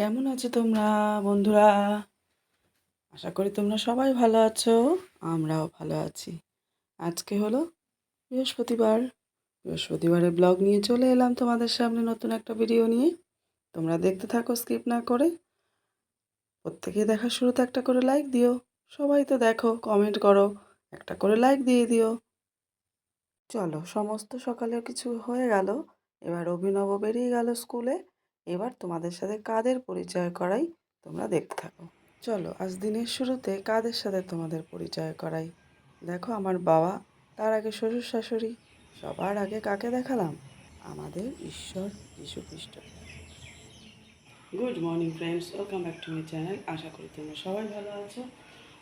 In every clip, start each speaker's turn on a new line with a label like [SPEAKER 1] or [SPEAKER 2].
[SPEAKER 1] কেমন আছো তোমরা, বন্ধুরা? আশা করি তোমরা সবাই ভালো আছো, আমরাও ভালো আছি। আজকে হলো বৃহস্পতিবার। বৃহস্পতিবারের ব্লগ নিয়ে চলে এলাম তোমাদের সামনে নতুন একটা ভিডিও নিয়ে। তোমরা দেখতে থাকো, স্কিপ না করে। প্রত্যেকেই দেখার শুরুতে একটা করে লাইক দিও। সবাই তো দেখো কমেন্ট করো, একটা করে লাইক দিয়ে দিও। চলো, সমস্ত সকালে কিছু হয়ে গেল। এবার অভিনব বেরিয়ে গেল স্কুলে। এবার তোমাদের সাথে কাদের পরিচয় করাই তোমরা দেখতে থাকো। চলো, আজ দিনের শুরুতে কাদের সাথে তোমাদের পরিচয় করাই? দেখো আমার বাবা, তার আগে শ্বশুর শাশুড়ি, সবার আগে কাকে দেখালাম? আমাদের ঈশ্বর যীশু খ্রিস্ট good morning friends welcome back to my channel আশা করি তোমরা সবাই ভালো আছো,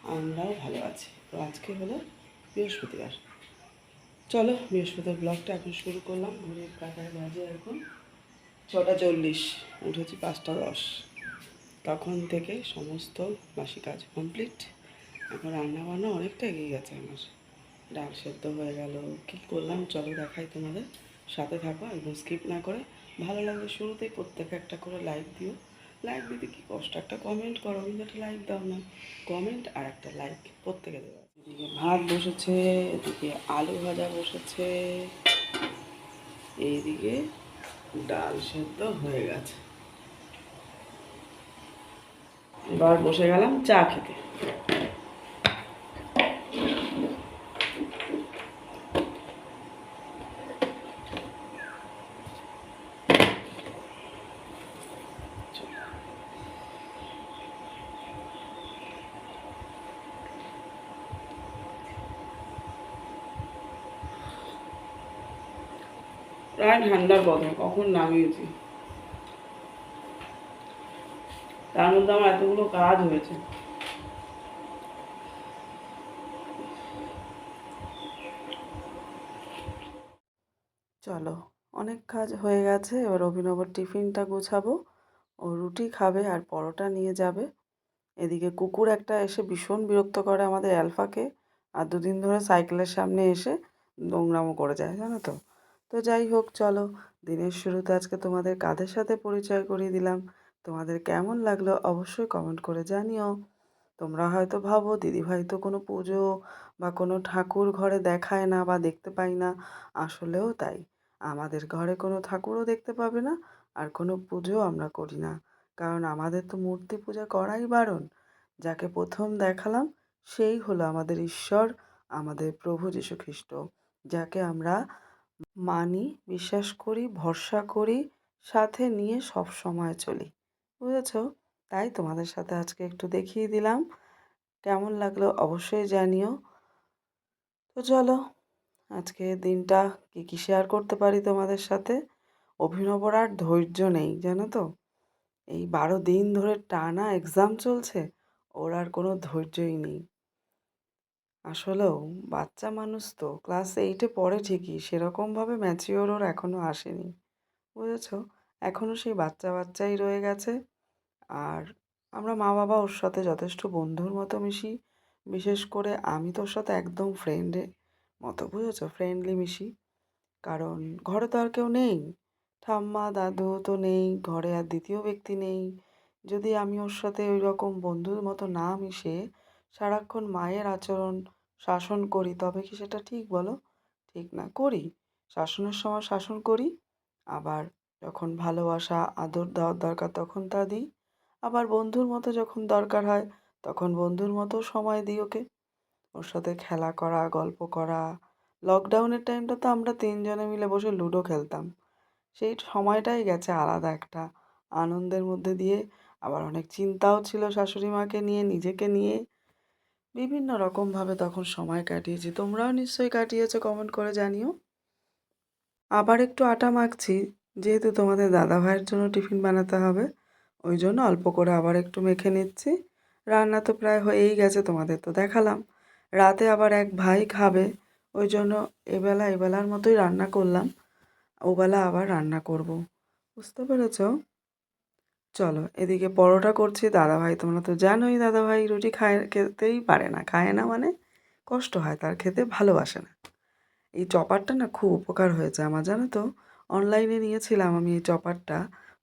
[SPEAKER 1] আমরাও ভালো আছি। তো আজকে হলো বৃহস্পতিবার। চলো, বৃহস্পতিবার ব্লগটা এখন শুরু করলাম। ঘুরে কাটায় বাজে এখন ছটা চল্লিশ, উঠেছি পাঁচটা দশ। তখন থেকে সমস্ত বাসি কাজ কমপ্লিট এখন রান্না বান্না অনেকটা এগিয়ে গেছে আমার। ডাল সেদ্ধ হয়ে গেল। কী করলাম? চলো দেখাই তোমাদের। সাথে থাকো, একদম স্কিপ না করে। ভালো লাগলে শুরুতেই প্রত্যেকে একটা করে লাইক দিও। লাইক দিতে কি কষ্ট? একটা কমেন্ট করো, কিন্তু একটা লাইক দাও না। কমেন্ট আর একটা লাইক প্রত্যেকে দেবে। এদিকে ভাত বসেছে, এদিকে আলু ভাজা বসেছে। এইদিকে ডাল সেদ্ধ হয়ে গেছে। এবার বসে গেলাম চা খেতে। প্রায় ঠান্ডার কথা কখন নামিয়েছি? তার মধ্যে আমার এতগুলো কাজ হয়েছে। চলো, অনেক কাজ হয়ে গেছে, এবার অভিনবর টিফিনটা গোছাবো। ও রুটি খাবে আর পরোটা নিয়ে যাবে। এদিকে কুকুর একটা এসে ভীষণ বিরক্ত করে আমাদের অ্যালফাকে, আর দুদিন ধরে সাইকেলের সামনে এসে নোংরামো করে যায়, জানো তো? তো যাই হোক, চলো। দিনের শুরুতে আজকে তোমাদের কাদের সাথে পরিচয় করিয়ে দিলাম? তোমাদের কেমন লাগল অবশ্যই কমেন্ট করে জানিও। তোমরা হয়তো ভাবো, দিদিভাই তো কোনো পুজো বা কোনো ঠাকুর ঘরে দেখায় না বা দেখতে পাই না। আসলেও তাই। আমাদের ঘরে কোনো ঠাকুরও দেখতে পাবে না, আর কোনো পুজো আমরা করি না। কারণ আমাদের তো মূর্তি পূজা করাই বারণ। যাকে প্রথম দেখালাম, সেই হলো আমাদের ঈশ্বর, আমাদের প্রভু যীশু খ্রিস্ট যাকে আমরা মানি, বিশ্বাস করি, ভরসা করি, সাথে নিয়ে সব সময় চলি। বুঝেছ? তাই তোমাদের সাথে আজকে একটু দেখিয়ে দিলাম। কেমন লাগল অবশ্যই জানিও। তো চলো, আজকে দিনটা কী কী শেয়ার করতে পারি তোমাদের সাথে? অভিনবর আর ধৈর্য নেই, জানো তো? এই বারো দিন ধরে টানা এক্সাম চলছে, ওর আর কোনো ধৈর্যই নেই। আসলেও বাচ্চা মানুষ তো ক্লাস এইটে পড়ে ঠিকই, সেরকমভাবে ম্যাচিওর ওর এখনও আসেনি। বুঝেছ? এখনও সেই বাচ্চা বাচ্চাই রয়ে গেছে। আর আমরা মা বাবা ওর সাথে যথেষ্ট বন্ধুর মতো মিশি। বিশেষ করে আমি তোর সাথে একদম ফ্রেন্ডে মতো, বুঝেছ? ফ্রেন্ডলি মিশি। কারণ ঘরে তো আর কেউ নেই। ঠাম্মা, দাদু তো নেই, ঘরে আর দ্বিতীয় ব্যক্তি নেই। যদি আমি ওর সাথে ওই রকম বন্ধুর মতো না মিশে সারাক্ষণ মায়ের আচরণ শাসন করি, তবে কি সেটা ঠিক বলো? ঠিক না, করি। শাসনের সময় শাসন করি, আবার যখন ভালোবাসা, আদর দেওয়ার দরকার তখন তা দিই। আবার বন্ধুর মতো যখন দরকার হয়, তখন বন্ধুর মতো সময় দিই ওকে। ওর সাথে খেলা করা, গল্প করা। লকডাউনের টাইমটা তো আমরা তিনজনে মিলে বসে লুডো খেলতাম। সেই সময়টাই গেছে আলাদা একটা আনন্দের মধ্যে দিয়ে। আবার অনেক চিন্তাও ছিল শাশুড়ি মাকে নিয়ে, নিজেকে নিয়ে। বিভিন্ন রকমভাবে তখন সময় কাটিয়েছি। তোমরাও নিশ্চয়ই কাটিয়েছো কমেন্ট করে জানিও। আবার একটু আটা মাখছি, যেহেতু তোমাদের দাদা ভাইয়ের জন্য টিফিন বানাতে হবে, ওই জন্য অল্প করে আবার একটু মেখে নিচ্ছি। রান্না তো প্রায় হয়েই গেছে, তোমাদের তো দেখালাম। রাতে আবার এক ভাই খাবে, ওই জন্য এবেলা এবেলার মতোই রান্না করলাম। ওবেলা আবার রান্না করব। বুঝতে পেরেছ? চলো, এদিকে পরোটা করছি। দাদাভাই, তোমরা তো জানোই দাদাভাই, রুটি খায়, খেতেই পারে না। খায় না মানে কষ্ট হয়, তার খেতে ভালোবাসে না। এই চপারটা না খুব উপকার হয়েছে আমার, জানো তো? অনলাইনে নিয়েছিলাম আমি এই চপারটা।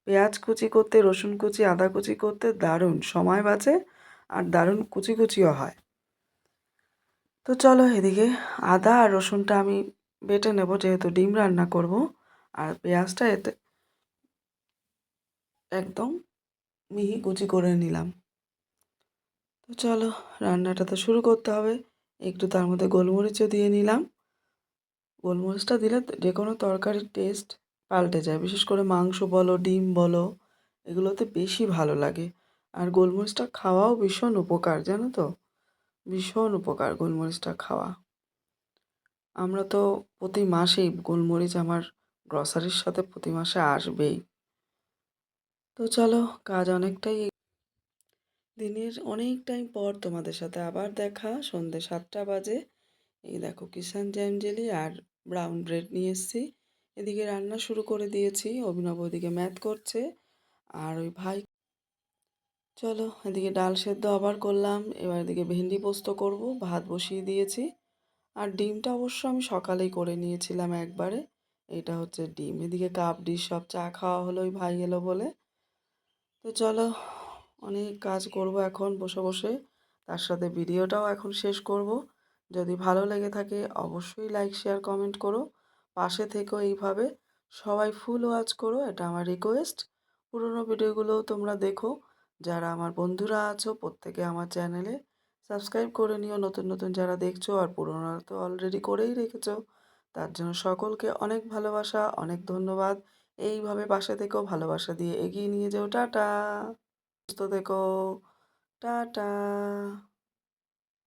[SPEAKER 1] পেঁয়াজ কুচি করতে, রসুন কুচি, আদা কুচি করতে দারুণ সময় বাঁচে আর দারুণ কুচি কুচিও হয়। তো চলো, এদিকে আদা আর রসুনটা আমি বেটে নেব, যেহেতু ডিম রান্না করব। আর পেঁয়াজটা এতে একদম মিহি কুচি করে নিলাম। তো চলো, রান্নাটা তো শুরু করতে হবে। একটু তার মধ্যে গোলমরিচও দিয়ে নিলাম। গোলমরিচটা দিলে যে কোনো তরকারির টেস্ট পাল্টে যায়। বিশেষ করে মাংস বলো, ডিম বলো, এগুলোতে বেশি ভালো লাগে। আর গোলমরিচটা খাওয়াও ভীষণ উপকার, জানো তো? ভীষণ উপকার গোলমরিচটা খাওয়া। আমরা তো প্রতি মাসেই গোলমরিচ আমার গ্রসারির সাথে প্রতি মাসে আসবেই। তো চলো কাজ অনেকটাই দিনের অনেক টাইম পর তোমাদের সাথে আবার দেখা। সন্ধ্যে সাতটা বাজে। এই দেখো কিষান জ্যাম জেলি আর ব্রাউন ব্রেড নিয়ে এসেছি। এদিকে রান্না শুরু করে দিয়েছি। অভিনব ওদিকে ম্যাথ করছে আর ওই ভাই চলো এদিকে ডাল সেদ্ধ আবার করলাম। এবার এদিকে ভেন্ডি পোস্ত করব, ভাত বসিয়ে দিয়েছি। আর ডিমটা অবশ্য আমি সকালেই করে নিয়েছিলাম একবারে। এটা হচ্ছে ডিম। এদিকে কাপ ডিশ, সব চা খাওয়া হলো, ওই ভাই এলো বলে। তো চলো, অনেক কাজ করব এখন বসে বসে। তার সাথে ভিডিওটাও এখন শেষ করব। যদি ভালো লেগে থাকে, অবশ্যই লাইক শেয়ার কমেন্ট করো। পাশে থেকেও এইভাবে। সবাই ফুল ওয়াচ করো, এটা আমার রিকোয়েস্ট পুরোনো ভিডিওগুলোও তোমরা দেখো। যারা আমার বন্ধুরা আছো, প্রত্যেকে আমার চ্যানেলে সাবস্ক্রাইব করে নিও। নতুন নতুন যারা দেখছ আর পুরোনো তো অলরেডি করেই রেখেছো, তার জন্য সকলকে অনেক ভালোবাসা, অনেক ধন্যবাদ। এইভাবে পাশে থেকেও ভালোবাসা দিয়ে এগিয়ে নিয়ে যাও। টাটা। সুস্থ থেকো। টাটা।